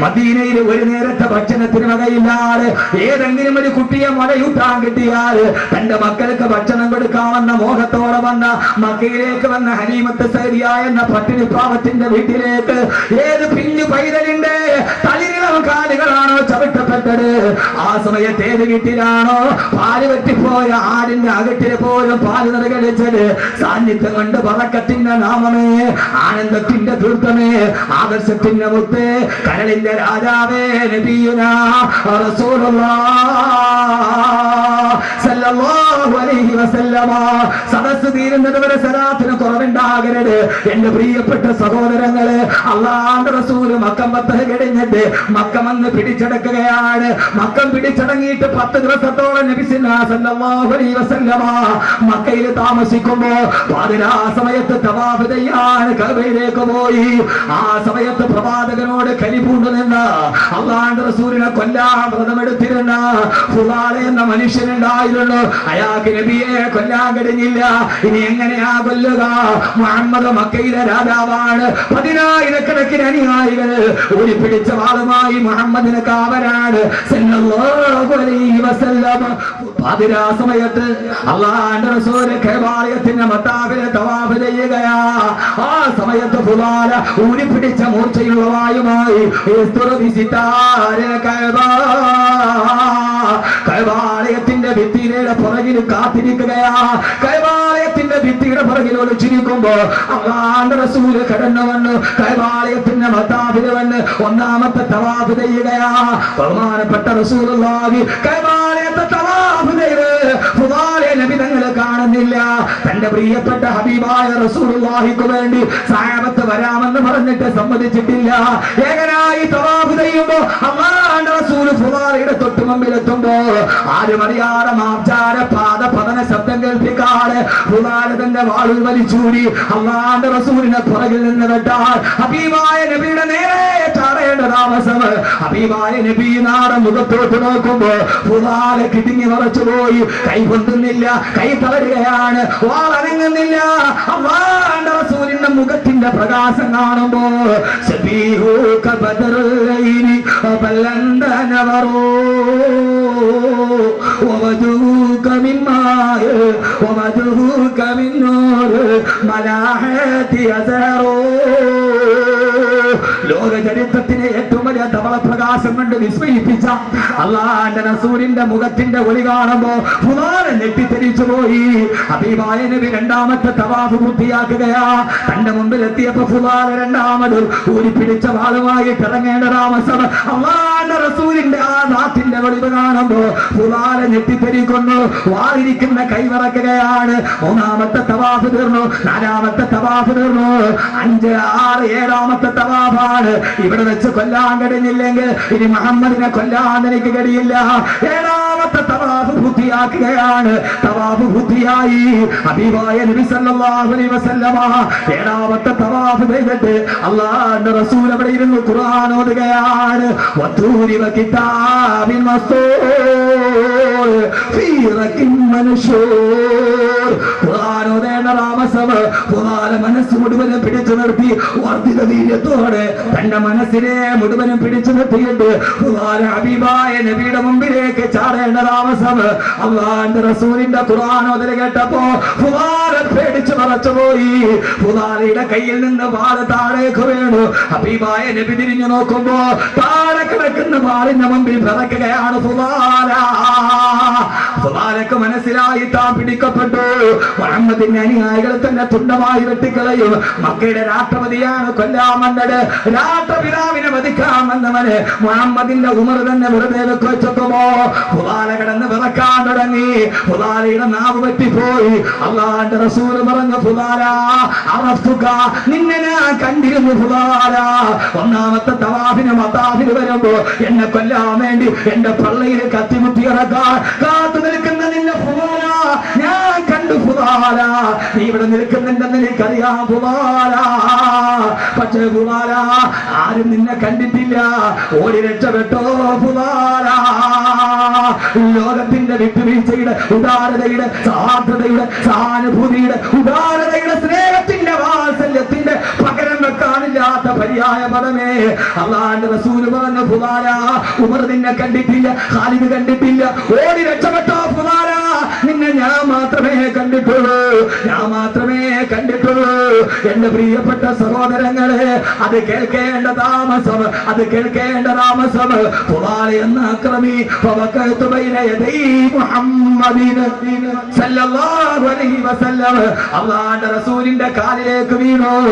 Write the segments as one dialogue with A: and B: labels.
A: മദീനയിൽ ഒരു നേരത്തെ ഭക്ഷണത്തിന് വകയില്ലാതെ ഏതെങ്കിലും ഒരു കുട്ടിയെ മുലയൂട്ടാൻ കിട്ടിയാൽ തന്റെ മക്കൾക്ക് ഭക്ഷണം കൊടുക്കാമെന്ന മോഹത്തോടെ വന്ന മക്കയിലേക്ക് വന്ന ഹനീമത്ത് സരിയ എന്ന പട്ടിണി പാവത്തിന്റെ വീട്ടിലേക്ക് ഏത് പിഞ്ഞു പൈതലിന്റെ തളിരിളം കാലുകളാണോ ചവിട്ടപ്പെട്ടത്? ആ സമയത്ത് ഏത് വീട്ടിലാണോ പാൽ പറ്റിപ്പോയ ആടിന്റെ അകറ്റിൽ പോലും പാൽ നിറകടിച്ചത് സാന്നിധ്യം കൊണ്ട് പറക്കത്തിന്റെ നാമമേ ആനന്ദത്തിന്റെ ദുർഗമേ ആദർശത്തിന്റെ മുത്ത് കരളിന്റെ ঈদের আজাবে নবীনা রাসূলুল্লাহ സദസ് തീരുന്നത് വരെ സലാത്തിന് കുറവുണ്ടാകരുത്. എന്റെ പ്രിയപ്പെട്ട സഹോദരങ്ങൾ അള്ളാന്റെ റസൂൽ മക്കം പത്ത് കഴിഞ്ഞിട്ട് മക്കമെന്ന് പിടിച്ചെടുക്കുകയാണ്. മക്കം പിടിച്ചടങ്ങിയിട്ട് പത്ത് ദിവസത്തോളം മക്കയിൽ താമസിക്കുമ്പോ പാതിരാ സമയത്ത് തവാഫ് ചെയ്യാൻ കഅബയിലേക്ക് പോയി. ആ സമയത്ത് പ്രവാചകനോട് കലിപൂണ്ടു നിന്ന് അള്ളാന്റെ റസൂലിനെ കൊല്ലാ വ്രതമെടുത്തിരുന്ന എന്ന മനുഷ്യനുണ്ടായിരുന്നു. അയാൾക്ക് നബിയെ കൊല്ലാൻ കഴിഞ്ഞില്ല ഇനി എങ്ങനെയാ കൊല്ലുക? മുഹമ്മദ് മക്കയിലെ രാജാവാണ്. പതിനായിരക്കണക്കിന് അനുയായികൾ ഊരിപ്പിടിച്ച വാളുമായി മുഹമ്മദിന് കാവലാണ്. പാതിരാ സമയത്ത് അള്ളാന്റെ റസൂൽ കേവാലയത്തിന്റെ മത്താവിലെ തവാഫ് ചെയ്യുകയാ. ആ സമയത്ത് ഫുലാല ഊരിപ്പിടിച്ച മൂർച്ചയുള്ള വായുമായി കൈവാലയത്തിന്റെ ഭിത്തിയുടെ പുറകിൽ കാത്തിരിക്കുകയാ. കൈവാലയത്തിന്റെ ഭിത്തിയുടെ പുറകിൽ ഒളിച്ചിരിക്കുമ്പോ അള്ളാന്റെ റസൂൽ കടന്നു വന്ന്. കൈവാലയത്തിന്റെ വന്ന് ഒന്നാമത്തെ തവാഫ് ചെയ്യുകയാ. ബഹുമാനപ്പെട്ട റസൂലുള്ളാഹി കൈവാലയത്തെ തവാഫ് ചെയ്ത് ഫുദാലെ നബി കാണുന്നില്ല. തന്റെ പ്രിയപ്പെട്ട ഹബീബായ റസൂലുള്ളാഹിക്ക് വേണ്ടി സായബത്ത് വരാമെന്ന് പറഞ്ഞിട്ട് സമ്മതിച്ചിട്ടില്ല. ഏകനായി തവാഫ് ചെയ്യുമ്പോ അള്ളാന്റെ റസൂൽ ഫുദാലയുടെ തൊട്ടു മുമ്പിൽ എത്തുമ്പോ ആരും അറിയാതെ മാർജാര പാദ പതന ശബ്ദം കേൾപ്പിക്കാതെ ഫുദാല തന്റെ വാളിൽ വലിച്ചൂടി അള്ളാന്റെ റസൂലിനെ പുറകിൽ നിന്ന് വെട്ടാൽ ഹബീബായ നബിയുടെ നേരെ ചാറേണ്ട താമസം. ഹബീബായ നബി നാടൻ മുഖത്തോട്ട് നോക്കുമ്പോ ഫുദാല കിടുങ്ങി മറച്ചു പോയി കൈ പൊന്തുന്നില്ല കൈ തളരുകയാണ്. അനങ്ങുന്നില്ല അള്ളാന്റെ സൂര്യന്റെ മുഖത്തിന്റെ പ്രകാശം കാണുമ്പോ ലോക ചരിത്രത്തിന് ഏറ്റവും വലിയ ധവള പ്രകാശം കൊണ്ട് വിസ്മയിപ്പിച്ച അള്ളാന്റെ റസൂലിന്റെ മുഖത്തിന്റെ ഒളി കാണുമ്പോ ഫുലാനെ ഞെട്ടിത്തെരിച്ചു പോയി. അബീബായ നബി രണ്ടാമത്തെ തവാഫ് പൂർത്തിയാക്കുകയാ. തന്റെ മുമ്പിൽ എത്തിയപ്പോ ഫുലാല രണ്ടാമത് ഊരി പിടിച്ച വാളുമായി ഇറങ്ങേണ്ട താമസം അള്ളാന്റെ റസൂലിന്റെ ആ നാട്ടിന്റെ വെളിവ് കാണുമ്പോ ഫുലാല ഞെട്ടിത്തെരിക്കുന്നു വാളിരിക്കുന്ന കൈവിറക്കുകയാണ്. മൂന്നാമത്തെ തവാഫ് തീർന്നു. നാലാമത്തെ തവാഫ് തീർന്നു. അഞ്ച് ആറ് ഏഴാമത്തെ തവാഫാണ്. ഇവിടെ വെച്ച് കൊല്ലാൻ കഴിഞ്ഞില്ലെങ്കിൽ ഇനി മുഹമ്മദിനെ കൊല്ലാൻ എനിക്ക് കഴിയില്ല. ഏഴാമത്തെ തവാഫ് ബുദ്ധിയാക്കുകയാണ് തവാഫ് ബുദ്ധിയായി വസല്ലമ ഏഴാമത്തെ തവാഫ് ചെയ്തിട്ട് അല്ലാഹുവിന്റെ റസൂൽ അവിടെ ഇരുന്ന് ഖുർആൻ ഓതുകയാണ്. കിതാബിൻ മസ്തൂർ ഫീ റക്കിൻ ഖുർആൻ ഓതേണ്ട മനസ്സ് മുഴുവനും പിടിച്ചു നിർത്തി വർദ്ധിത വീര്യത്തോടെ തന്റെ മനസ്സിനെ മുഴുവനും പിടിച്ചു നിർത്തിയിട്ട് ഹബീബായ നബിയുടെ മുമ്പിലേക്ക് ചാടേണ്ട താമസം അള്ളാന്റെ റസൂലിന്റെ ഓതൽ കേട്ടപ്പോ ഖുർആൻ പേടിച്ചു മറച്ചുപോയി ഖുർആനയുടെ കയ്യിൽ നിന്ന് പാൽ താഴേക്ക് വീണു. ഹബീബായ നബി തിരിഞ്ഞു നോക്കുമ്പോ താഴെ കിടക്കുന്ന പാലിന്റെ മുമ്പിൽ പിറക്കുകയാണ് ഫുലാല ഫുലാലക്ക് മനസ്സിലായി താൻ പിടിക്കപ്പെട്ടു. മുഹമ്മദിന്റെ അനുയായികളെ തന്നെ തുണ്ടമായി വെട്ടിക്കളയും. മക്കയുടെ രാഷ്ട്രപതിയാണ് കൊല്ലാമണ്ണട് രാഷ്ട്രപിതാവിനെ വധിക്കാമെന്നവന് മുഹമ്മദിന്റെ ഉമർ തന്നെ വെറുതെ വെക്കുമോ ഫുലാല കിടന്ന് വിറക്കാൻ തുടങ്ങി. ഫുലാലയുടെ നാവ് പറ്റിപ്പോയി. അള്ളാന്റെ റസൂൽ പറഞ്ഞു ഫുലാല അറഫ്തുക നിന്നെ ഞാൻ കണ്ടിരുന്നു ഫുലാല ഒന്നാമത്തെ തവാഫിന് മതാഫിന് വരുമ്പോ എന്നെ കൊല്ലാൻ വേണ്ടി എന്റെ പള്ളയിൽ കത്തിമുട്ടി ഇറക്കാൻ ഇവിടെ നിൽക്കുന്നുണ്ടെന്ന് എനിക്കറിയാം കുമാര പക്ഷേ കുമാര ആരും നിന്നെ കണ്ടിട്ടില്ല. ഓടി രക്ഷപ്പെട്ടോ കുമാര ലോകത്തിന്റെ വിട്ടുവീഴ്ചയുടെ ഉദാരതയുടെ സാധ്യതയുടെ സാനുഭൂതിയുടെ ഉദാരതയുടെ സ്നേഹത്തിന്റെ അതിന്റെ പകരം വെക്കാനില്ലാത്ത പര്യായ പദമേ. അള്ളാന്റെ റസൂൽ പറഞ്ഞ പുതാര ഉമർ നിന്നെ കണ്ടിട്ടില്ല ഖാലിദ് കണ്ടിട്ടില്ല. ഓടി രക്ഷപ്പെട്ടോ പുതാര നിന്നെ ഞാൻ മാത്രമേ കണ്ടിട്ടുള്ളൂ. ഞാൻ മാത്രമേ കണ്ടിട്ടുള്ളൂ. എന്റെ പ്രിയപ്പെട്ട സഹോദരങ്ങളെ അത് കേൾക്കേണ്ട താമസം അത് കേൾക്കേണ്ട താമസം. പുതാര എന്ന അക്രമി അള്ളാന്റെ റസൂലിന്റെ കാലിലേക്ക് വീണു.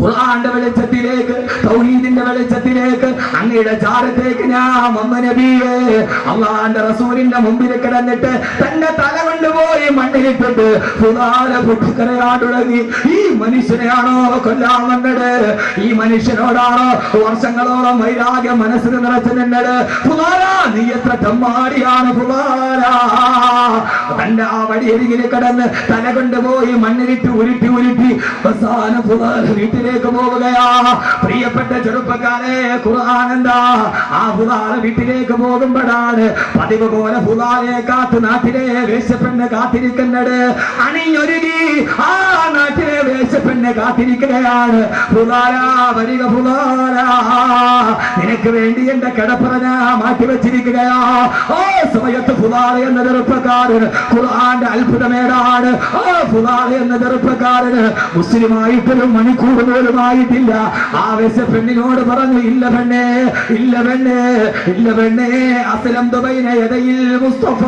A: ഖുർആന്റെ വെളിച്ചത്തിലേക്ക് തൗഹീദിന്റെ വെളിച്ചത്തിലേക്ക് അങ്ങയുടെ ചാരത്തേക്ക് ഞാൻ അമ്മ നബിയെ അള്ളാന്റെ റസൂലിന്റെ മുമ്പിൽ കിടന്നിട്ട് തന്റെ തല കൊണ്ടുപോയി മണ്ണിലിട്ടിട്ട് പുതാല പൊട്ടിക്കരയാൻ തുടങ്ങി ഈ മനുഷ്യനെയാണോ കൊല്ലാൻ വന്നത്? ഈ മനുഷ്യനോടാണോ വർഷങ്ങളോളം വൈരാഗ്യം മനസ്സിൽ നിറച്ചു നിന്നത്? പുതാല നീ എത്ര ചമ്മാടിയാണ് പുതാല തന്റെ ആ വടിയരികിൽ കിടന്ന് തല കൊണ്ടുപോയി മണ്ണിലിട്ട് ഉരുട്ടി ഉരുട്ടി അവസാന പുതാല വീട്ടിലേക്ക് പോവുകയാ പ്രിയപ്പെട്ട ചെറുപ്പക്കാരെ ഖുർആൻ എന്താ ആ പുതാല വീട്ടിലേക്ക് പോകുമ്പോഴാണ് പതിവ് പോലെ പുതാലെ കാത്ത് നാട്ടിലെ വേശപ്പെണ്ണ് കാത്തിരിക്കുന്നത്. അണിഞ്ഞൊരുങ്ങി ആ നാട്ടിലെ വേശപ്പെണ്ണ് കാത്തിരിക്കുകയാണ്. ഹുദാല വരിക ഹുദാല. നിനക്ക് വേണ്ടി എന്റെ കിടപ്പറ ഞാൻ മാറ്റി വെച്ചിരിക്കുകയാ. ഓ സമയത്ത് ഹുദാല എന്ന ചെറുപ്പക്കാരൻ ഖുർആന്റെ അത്ഭുതമേടാണ്. ഓ ഹുദാല എന്ന ചെറുപ്പക്കാരന് മുസ്ലിമായിട്ടൊരു മണിക്കൂർ ആവേശ ആ പെണ്ണിനോട് പറഞ്ഞു ഇല്ല പെണ്ണേ ഇല്ല പെണ്ണേ ഇല്ല പെണ്ണേ അസലം ദുബൈന മുസ്തഫ.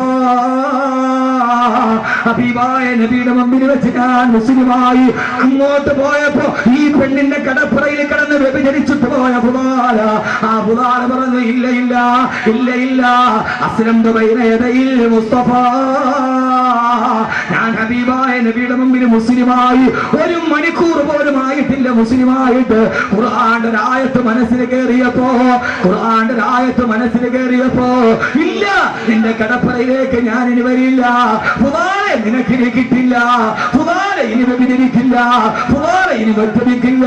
A: ഹബീബായ നബിയുടെ മുമ്പിൽ വെച്ച് ഞാൻ മുസ്ലിമായി അങ്ങോട്ട് പോയപ്പോ ഈ പെണ്ണിന്റെ കടപ്പുറയിൽ കിടന്ന് വ്യഭിചരിച്ചിട്ട് പോയ പുതാല ആ പുതാല പറഞ്ഞു ഇല്ല ഇല്ല ഇല്ല ഇല്ല. അസ്ലം ദുബൈന എടയിൽ മുസ്തഫ. ഞാൻ ഹബീബായ നബിയുടെ മുമ്പിൽ മുസ്ലിമായി ഒരു മണിക്കൂർ പോലും ആയിട്ടില്ല മുസ്ലിമായിട്ട്. ഖുർആന്റെ രായത്ത് മനസ്സിൽ കയറിയപ്പോ ഖുർആന്റെ രായത്ത് മനസ്സിൽ കയറിയപ്പോ ഇല്ല നിന്റെ കടപ്പറയിലേക്ക് ഞാൻ ഇനി വരില്ല. പുതാലെ നിനക്ക് കിട്ടില്ല പുതാലെ ഇനി വ്യഭിചരിക്കില്ല പുതാലെ ഇനി വെട്ടടിക്കില്ല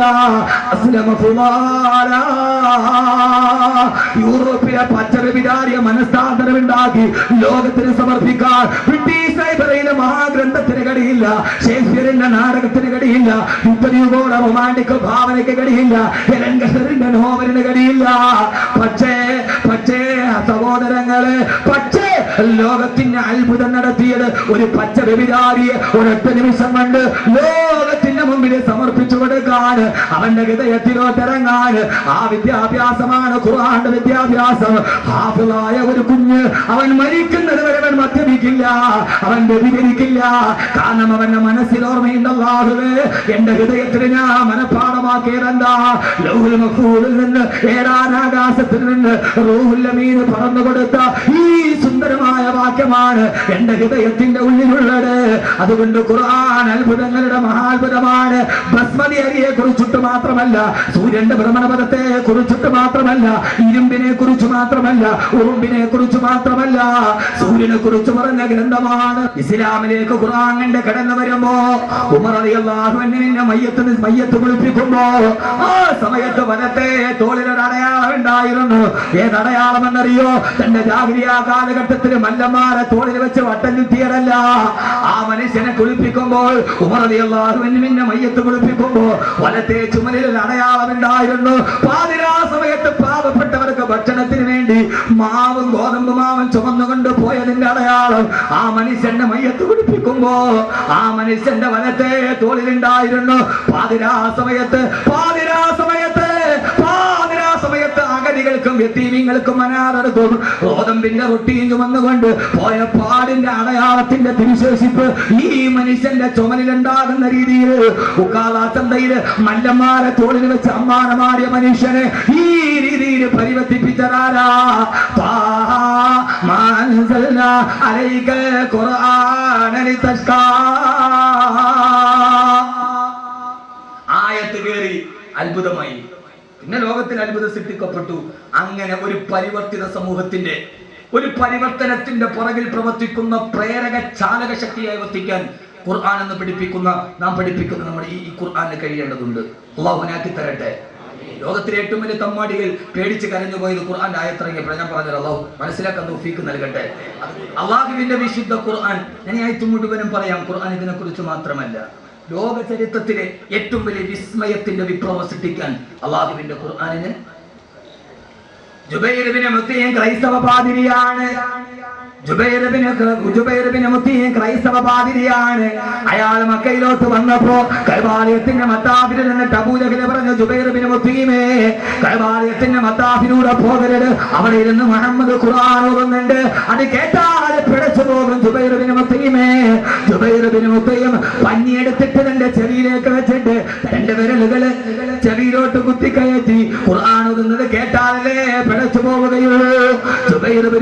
A: അസ്ലമ പുതാല യൂറോപ്പിലെ പച്ചവിചാരിയ മനസ്താന്തരമുണ്ടാക്കി ലോകത്തിന് സമർപ്പിക്കാൻ ബ്രിട്ടീഷ് ലൈബ്രറിയിലെ മഹാഗ്രന്ഥത്തിന് കടിയില്ല. ഷേക്സ്പിയറിന്റെ നാടകത്തിന് കടിയില്ല. യുദ്ധനീകോടെ റൊമാന്റിക് ഭാവനയ്ക്ക് എലങ്കസറിന്റെ നോവലിന് കടിയില്ല. പക്ഷേ പക്ഷേ സഹോദരങ്ങളെ പക്ഷേ ലോകത്തിന്റെ അത്ഭുതം നടത്തിയത് ഒരു പച്ച വ്യഭിചാരിയെ ഒരൊറ്റ നിമിഷം കണ്ട് ലോകത്തിന്റെ മുമ്പിൽ സമർപ്പിച്ചു കൊടുക്കാൻ അവന്റെ ഹൃദയത്തിലോട്ടിറങ്ങാൻ ആ വിദ്യാഭ്യാസമാണ് ഖുർആന്റെ വിദ്യാഭ്യാസം. ഹാഫിളായ ഒരു കുഞ്ഞ് അവൻ മരിക്കുന്നത് വരെ അവൻ മദ്യപിക്കില്ല അവൻ വ്യഭിചരിക്കില്ല. കാരണം അവന്റെ മനസ്സിൽ ഓർമ്മയുണ്ടല്ലാഹുവേ എന്റെ ഹൃദയത്തിന് ഞാൻ മനഃപ്പാടമാക്കിയതെന്താ ലൗഹുൽ മഖ്ഫൂലിൽ നിന്ന് ഏഴാനാകാശത്തിൽ നിന്ന് റൂഹുൽ അമീൻ പറന്നു കൊടുത്ത ഈ സുന്ദരമായ വാക്യമാണ് എന്റെ ഹൃദയത്തിന്റെ ഉള്ളിലുള്ളത്. അതുകൊണ്ട് ഖുർആൻ അത്ഭുതങ്ങളുടെ മഹാത്ഭുതമാണ്. ബസ്മതി അരിയെ കുറിച്ചിട്ട് മാത്രമല്ല സൂര്യന്റെ ഭ്രമണപഥത്തെ കുറിച്ചിട്ട് മാത്രമല്ല ഇരുമ്പിനെ കുറിച്ച് മാത്രമല്ല ഉറുമ്പിനെ കുറിച്ച് മാത്രമല്ല സൂര്യനെ കുറിച്ച് പറഞ്ഞ ഗ്രന്ഥമാണ്. ഇസ്ലാമിലേക്ക് ഖുർആാനിന്റെ കടന്നു വരുമ്പോ ഉമർ അലിയല്ലാഹുവിനെ മയ്യത്ത് മയ്യത്ത് കുളിപ്പിക്കുമ്പോ ആ സമയത്ത് വനത്തെ തോളിലൊരു അടയാളം ഉണ്ടായിരുന്നു. ഏതടയാളം എന്നറിയോ തന്റെ ജാഗ്രത കാലഘട്ടത്തിൽ മല്ലമാരെ തോളിൽ വെച്ച് വട്ടം ചുറ്റിയതല്ല. ആ മനുഷ്യനെ കുളിപ്പിക്കുമ്പോൾ അലിയല്ലാഹുവിനെ മയ്യത്ത് കുളിപ്പിക്കുമ്പോൾ വലത്തെ ചുമലിൽ അടയാളം ഉണ്ടായിരുന്നു. പാതിരാ സമയത്ത് പാവപ്പെട്ടവർക്ക് ഭക്ഷണത്തിന് വേണ്ടി മാവും ഗോതമ്പ് മാവും ചുമന്നുകൊണ്ട് പോയതിന്റെ അടയാളം ആ മനുഷ്യന്റെ മയ്യത്ത് കുളിപ്പിക്കുമ്പോ ആ മനുഷ്യന്റെ വലത്തെ തോളിലുണ്ടായിരുന്നു പാതിരാ സമയത്ത് പാതിരാ അഗതികൾക്കും വ്യക്തിമീങ്ങൾക്കും അനാഥർക്കും ഗോതമ്പിന്റെ റൊട്ടിയും ചുമന്നുകൊണ്ട് പോയ പാടിന്റെ അടയാളത്തിന്റെ തിരിശേഷിപ്പ് ഈ മനുഷ്യന്റെ ചുമലിലുണ്ടാകുന്ന രീതിയിൽ ഉക്കാള ചന്തയിൽ മല്ലന്മാരെ തോളിൽ വെച്ച് അമ്മാനമാടിയ മനുഷ്യനെ ഈ രീതിയിൽ പരിവർത്തിപ്പിച്ചതാരാ? ആയത്ത് കയറി അത്ഭുതമായി. പിന്നെ അത്ഭുത സൃഷ്ടിക്കപ്പെട്ടു അങ്ങനെ ഒരു പരിവർത്തിത സമൂഹത്തിന്റെ ഒരു പരിവർത്തനത്തിന്റെ പുറകിൽ പ്രവർത്തിക്കുന്ന പ്രേരക ചാലക ശക്തിയായി വർത്തിക്കാൻ ഖുർആൻ എന്ന് പഠിപ്പിക്കുന്ന നാം പഠിപ്പിക്കുന്ന നമ്മുടെ ഈ ഖുർആന് കഴിയേണ്ടതുണ്ട്. അള്ളാഹുനാക്കി തരട്ടെ. ലോകത്തിലെ ഏറ്റവും വലിയ തമ്മാടികൾ പേടിച്ച് കരഞ്ഞു പോയത് ഖുർആൻ ആയത്തിറങ്ങിയപ്പോൾ ഞാൻ പറഞ്ഞത് അള്ളാഹു മനസ്സിലാക്കാൻ തോഫീക്ക് നൽകട്ടെ. അള്ളാഹുവിന്റെ വിശുദ്ധ ഖുർആൻ ഞാൻ ഈ മുഴുവനും പറയാം ഖുർആൻ ഇതിനെ കുറിച്ച് മാത്രമല്ല. ലോക ചരിത്രത്തിലെ ഏറ്റവും വലിയ വിസ്മയത്തിന്റെ വിപ്ലവം സൃഷ്ടിക്കാൻ അള്ളാഹുവിന്റെ ഖുർആാനിന് മുത്തിയും ക്രൈസ്തവ പാതിരിയാണ്. ക്രൈസ്തവ പാതിരിയാണ്. അയാൾ മക്കയിലോട്ട് വന്നപ്പോ കൈവാലയത്തിന്റെ മത്താഫിൽ നിന്ന് അബൂജഹിലെ പറഞ്ഞു ജുബൈറബിന് മുത്തീമേ കൈവാലയത്തിന്റെ മത്താഫിനൂടെ പോകരുത്. അവിടെ ഇരുന്ന് മുഹമ്മദ് ഖുർആൻ ഓതുന്നുണ്ട്. അത് കേട്ടാൽ പിടച്ചു പോകും ജുബൈറബിന് മുത്തീമേ. ജുബൈറബിന് മുത്തയും പഞ്ഞിയെടുത്തിട്ട് തന്റെ ചെവിയിലേക്ക് വെച്ചിട്ട് തന്റെ വിരലുകൾ ചെവിയിലോട്ട് കുത്തിക്കയറ്റി ഖുർആൻ ഓതുന്നത് കേട്ടാലേ പിടച്ചു പോവുകയുള്ളൂ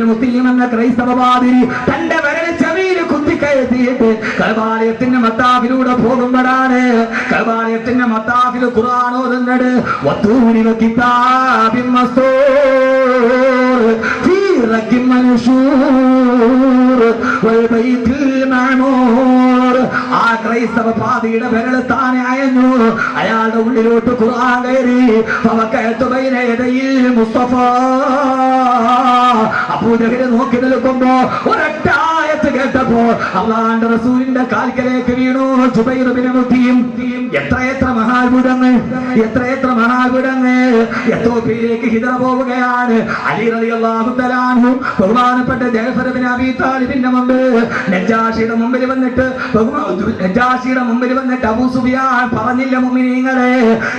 A: മുത്തിയും എന്ന ക്രൈസ്തവ പാതിരി തന്റെ വിരൽ ചെവിയിൽ കുത്തിക്കയറ്റിയിട്ട് കൈവാലയത്തിന്റെ മത്താഫിലൂടെ പോകുമ്പോഴാണ് കൈവാലയത്തിന്റെ മത്താഫിൽ ഖുർആൻ ഓതുന്നത്. വത്തൂരി ഫീ മഅമൂർ ആ ക്രൈസ്തവ പാതിയുടെ വിരൽ താനെ അയഞ്ഞു. അയാളുടെ ഉള്ളിലോട്ട് ഖുർആൻ കയറി. മുസ്തഫ. അബൂജഹൽ നോക്കി നിൽക്കുമ്പോ ഒരൊറ്റ ആയത്ത് കേട്ടപ്പോ അള്ളാന്റെ റസൂലിന്റെ കാൽക്കലേക്ക് വീണു. ജുബൈർ ബിൻ മുത്തിയും എത്രയെത്ര എത്ര മഹാത്ഭുതങ്ങൾ. എത്ര മഹാത്ഭുതങ്ങൾ എത്തോപ്പിയിലേക്ക് ഹിതറ പോവുകയാണ്. അലി റളിയല്ലാഹു തആലാഹു ബഹുമാനപ്പെട്ട ജഅഫർ ബിൻ അബീ താലിബിന്റെ മുമ്പിൽ നജാഷിയുടെ മുമ്പിൽ വന്നിട്ട് നജാഷിയുടെ മുമ്പിൽ വന്നിട്ട് അബൂ സുഫിയാൻ പറഞ്ഞില്ല മുഅ്മിനീങ്ങളെ.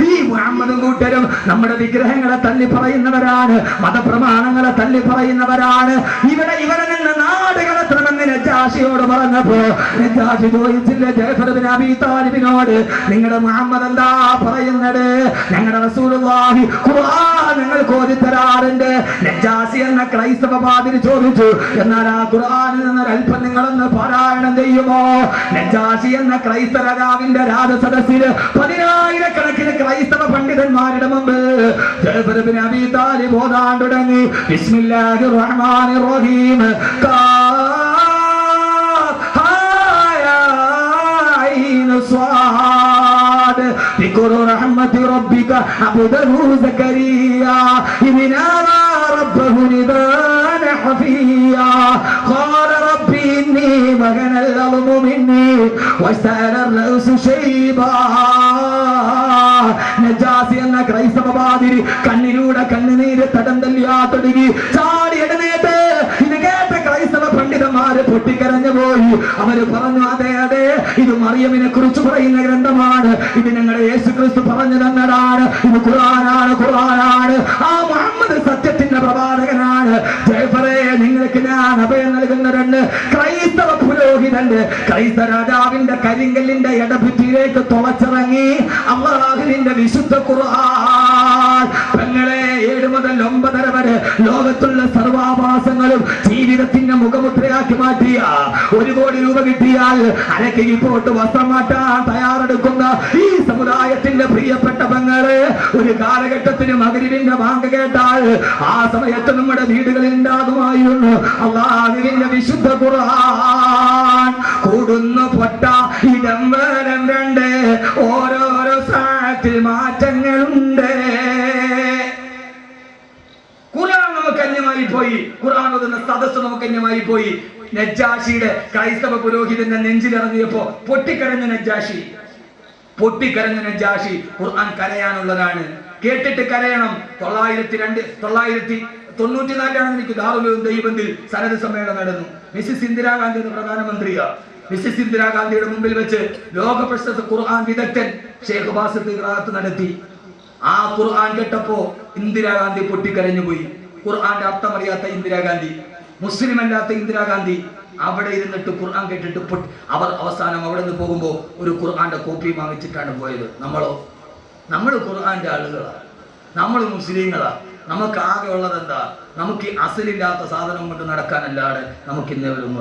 A: ഈ മുഹമ്മദും കൂട്ടരും നമ്മുടെ വിഗ്രഹങ്ങളെ തല്ലി പറയുന്നവരാണ് മതപ്രമാണങ്ങളെ തല്ലി പറയുന്നവരാണ്. ഇവിടെ ഇവരെ നിന്ന് നാട് കടത്തണമെന്ന് നജാഷിയോട് പറഞ്ഞപ്പോ നജാഷി ചോദിച്ചില്ല ജയഫർബിൻ അബി താലിബിനോട് നിങ്ങളുടെ മുഹമ്മദ് എന്താ പറയുന്നത്? ഞങ്ങളുടെ റസൂലുള്ളാഹി ഖുർആൻ നിങ്ങൾക്ക് ഓതി തരാറുണ്ട്. നജാസി എന്ന ക്രൈസ്തവ പാതിരി ചോദിച്ചു എന്നാൽ ആ ഖുർആനിൽ നിന്ന് അല്പം നിങ്ങളൊന്ന് പാരായണം ചെയ്യുമോ? നജാസി എന്ന ക്രൈസ്തവ രാജാവിന്റെ രാജസദസ്സിൽ പതിനായിരക്കണക്കിന് ക്രൈസ്തവ പണ്ഡിതന്മാരുടെ മുമ്പ് ജയഫർബിൻ അബീ താലിബ് ഓതാൻ തുടങ്ങി. ബിസ്മില്ലാഹിർ റഹ്മാനിർ റഹീം. കാ رحمة ربك عبده زكريا إذ نادى ربه نداء خفيا قال ربي إني مكن الأرض مني واشتعل الرأس شيبا നജാസി എന്ന ക്രൈസ്തവ പാതിരി കണ്ണിലൂടെ കണ്ണുനീര് തടം തല്ലിയാ തുടങ്ങി പണ്ഡിതന്മാര് പൊട്ടിക്കരഞ്ഞു പോയി. അവർ പറഞ്ഞു അതെ അതെ ഇത് മറിയമിനെ കുറിച്ച് പറയുന്ന ഗ്രന്ഥമാണ്. ഇത് ഞങ്ങളുടെ യേശു ക്രിസ്തു പറഞ്ഞു തന്നതാണ്. ഇത് ഖുർആനാണ് ഖുർആനാണ്. ആ മുഹമ്മദ് സത്യത്തിന്റെ പ്രവാചകനാണ്. നിങ്ങൾക്ക് ഞാൻ അഭയം നൽകുന്നതുണ്ട് ക്രൈസ്തവ പുരോഹിതന്റെ ക്രൈസ്തവ രാജാവിന്റെ കരിങ്കല്ലിന്റെ ഇടഭിത്തിയിലേക്ക് തുളച്ചിറങ്ങി അള്ളാഹുവിന്റെ വിശുദ്ധ ഖുർആൻ പെങ്ങളെ ഏഴ് മുതൽ ഒമ്പതര വരെ ലോകത്തുള്ള സർവാഭാസങ്ങളും ജീവിതത്തിന്റെ മുഖമുദ്രയാക്കി മാറ്റിയ ഒരു കോടി രൂപ കിട്ടിയാൽ അരക്കയിൽ പോട്ട് വസ്ത്രം മാറ്റാൻ തയ്യാറെടുക്കുന്ന ഈ സമുദായത്തിന്റെ പ്രിയപ്പെട്ട പങ്ങൾ ഒരു കാലഘട്ടത്തിന് മകരിവിന്റെ വാങ്ക് കേട്ടാൽ ആ സമയത്ത് നമ്മുടെ വീടുകളിൽ ഉണ്ടാകുമായിരുന്നു. അള്ളാഹുവിന്റെ വിശുദ്ധ ഖുർആൻ കൂടുന്നു പൊട്ട ഇടം വരം രണ്ട്. ഓരോരോ സാഹത്തിൽ മാറ്റങ്ങളുണ്ട്. ഖുർആൻ ഓതുന്ന സദസ്സ് നമുക്ക് അന്യമായി പോയി. നജ്ജാഷിയുടെ ക്രൈസ്തവ പുരോഹിതന്റെ നെഞ്ചിലിറങ്ങിയപ്പോ പൊട്ടിക്കരഞ്ഞ നജ്ജാഷി. പൊട്ടിക്കരഞ്ഞ നജ്ജാഷി ഖുർആൻ കരയാനുള്ളതാണ്. കേട്ടിട്ട് കരയണം. തൊള്ളായിരത്തി രണ്ട് തൊള്ളായിരത്തി തൊണ്ണൂറ്റിനാലിലാണ് എനിക്ക് ദാറുലും ദൈവത്തിൽ സനത് സമ്മേളനം നടന്നു. മിസ്സിസ് ഇന്ദിരാഗാന്ധി എന്ന പ്രധാനമന്ത്രിയാ. മിസ്സിസ് ഇന്ദിരാഗാന്ധിയുടെ മുമ്പിൽ വെച്ച് ലോക പ്രശസ്ത ഖുർആൻ വിദഗ്ധൻ ഷേഖ് ബാസത്ത് നടത്തി. ആ ഖുർആൻ കേട്ടപ്പോ ഇന്ദിരാഗാന്ധി പൊട്ടിക്കരഞ്ഞു പോയി. ഖുർആന്റെ അർത്ഥമറിയാത്ത ഇന്ദിരാഗാന്ധി മുസ്ലിം അല്ലാത്ത ഇന്ദിരാഗാന്ധി അവിടെ ഇരുന്നിട്ട് ഖുർആൻ കേട്ടിട്ട് അവർ അവസാനം അവിടെ നിന്ന് പോകുമ്പോൾ ഒരു ഖുർആന്റെ കോപ്പി വാങ്ങിച്ചിട്ടാണ് പോയത്. നമ്മളോ? നമ്മൾ ഖുർആന്റെ ആളുകളാണ് നമ്മൾ മുസ്ലിങ്ങളാ. നമുക്ക് ആകെ ഉള്ളത് എന്താ? നമുക്ക് അസലില്ലാത്ത സാധനം കൊണ്ട് നടക്കാനല്ലാതെ നമുക്ക് ഇന്നേ വരും